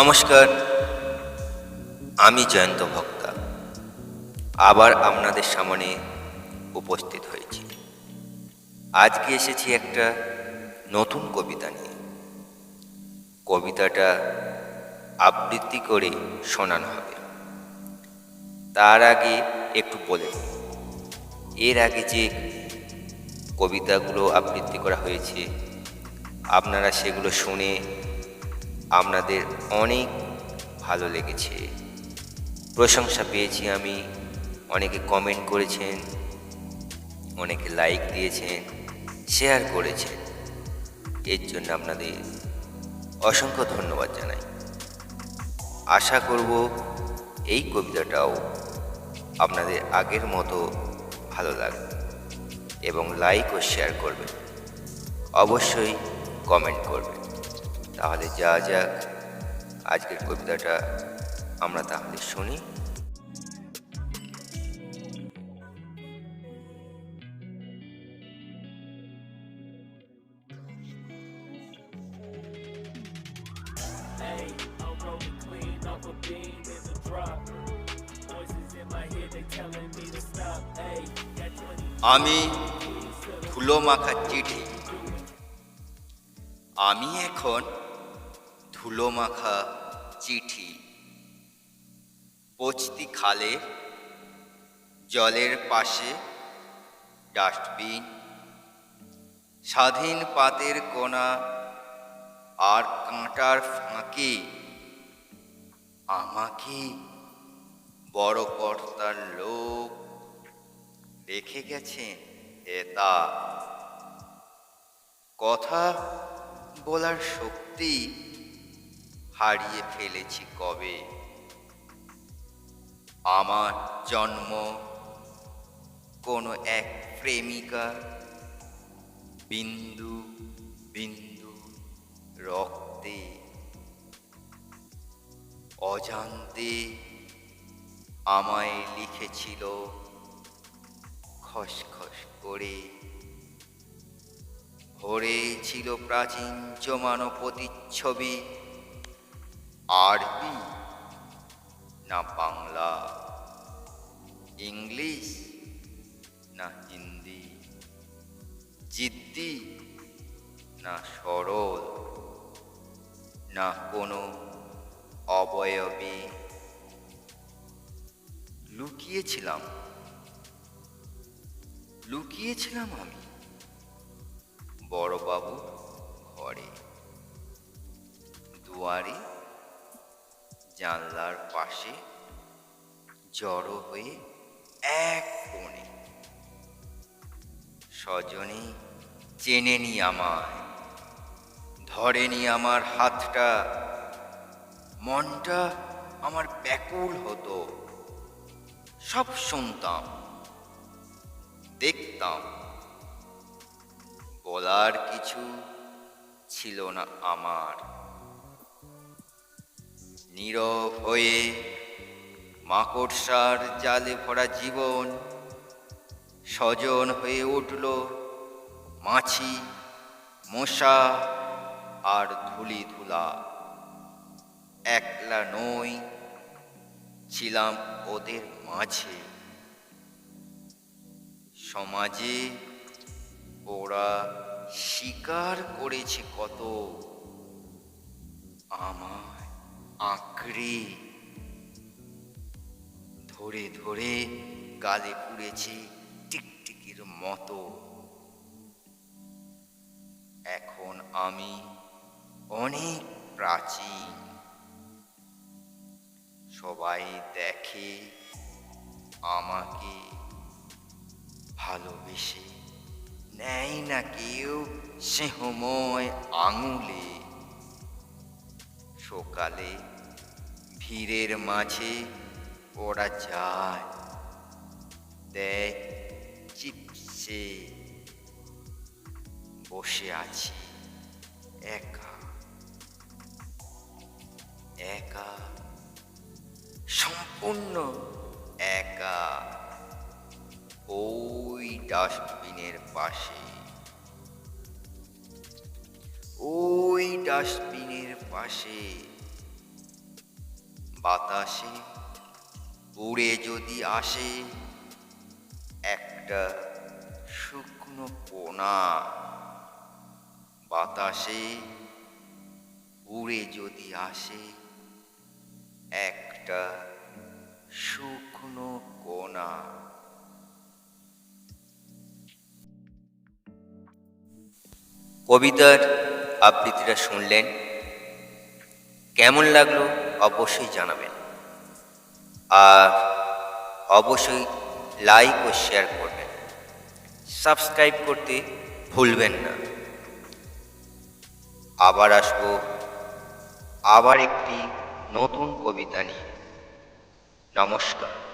নমস্কার, আমি জয়ন্ত ভক্তা। আবার আপনাদের সামনে উপস্থিত হয়েছি। আজকে এসেছি একটা নতুন কবিতা নিয়ে। কবিতাটা আবৃত্তি করে শোনানো হবে। তার আগে একটু বলে এর আগে যে কবিতাগুলো আবৃত্তি করা হয়েছে, আপনারা সেগুলো শুনে আপনাদের অনেক ভালো লেগেছে। প্রশংসা পেয়েছি আমি। অনেকে কমেন্ট করেছেন, অনেকে লাইক দিয়েছেন শেয়ার করেছেন। এর জন্য আপনাদের অসংখ্য ধন্যবাদ জানাই। আশা করব এই কবিতাটাও আপনাদের আগের মতো ভালো লাগবে এবং লাইক ও শেয়ার করবেন। অবশ্যই কমেন্ট করবেন। তাহলে যা যাক আজকের কবিতাটা আমরা তাহলে শুনি। আমি ধুলো মাখা চিঠি। আমি এখন ধুলো মাখা চিঠি। পচতি খালে, জলের পাশে ডাস্টবিন। স্বাধীন পাতের কোনা আর কাঁটার ফাঁকে আমাকে বড় কর্তার লোক রেখে গেছেন এটা কথা বলার শক্তি হারিয়ে ফেলেছি কবে? আমার জন্ম কোনো এক প্রেমিকা বিন্দু বিন্দু রক্তে অজান্তে আমায় লিখেছিল খসখস করে। ভরে প্রাচীন জমানো প্রতিচ্ছবি আরবি না বাংলা, ইংলিশ, না হিন্দি, জিদ্দি, না সরল, না কোনো অবয়বে। লুকিয়েছিলাম লুকিয়েছিলাম আমি বড়বাবু ঘরে, দুয়ারে জানলার পাশে জড়ো হয়ে এক কোণে। স্বজনে চেনেনি আমায় ধরেনি আমার হাতটা। মনটা আমার ব্যাকুল হতো। সব শুনতাম, দেখতাম। বলার কিছু ছিল না আমার। নীরব হয়ে মাকড়সার জালে ভরা জীবন স্বজন হয়ে উঠল মাছি, মশা আর ধুলি ধুলা। একলা নই, ছিলাম ওদের মাঝে। সমাজে ওরা স্বীকার করেছে কত। আমায় আঁকড়ে ধরে ধরে গালে পুড়েছে টিকটিকির মতো। এখন আমি অনেক প্রাচীন। সবাই দেখে, আমাকে ভালোবেসে নেয় না কেউ স্নেহময় আঙুলে। সকালে ভিড়ের মাঝে ওরা যায়। দেখ বসে আছি একা। একা। সম্পূর্ণ একা। ওই ডাস্টবিনের পাশে। ওই ডাস্টবিনের পাশে। বাতাসে উড়ে যদি আসে একটা শুকনো কোনা। বাতাসে উড়ে যদি আসে একটা শুকনো কোনা। কবিতার আবৃত্তিটা শুনলেন। কেমন লাগল অবশ্যই জানাবেন। আর অবশ্যই লাইক ও শেয়ার করবেন। সাবস্ক্রাইব করতে ভুলবেন না। আবার আসব আবার একটি নতুন কবিতা নিয়ে। নমস্কার।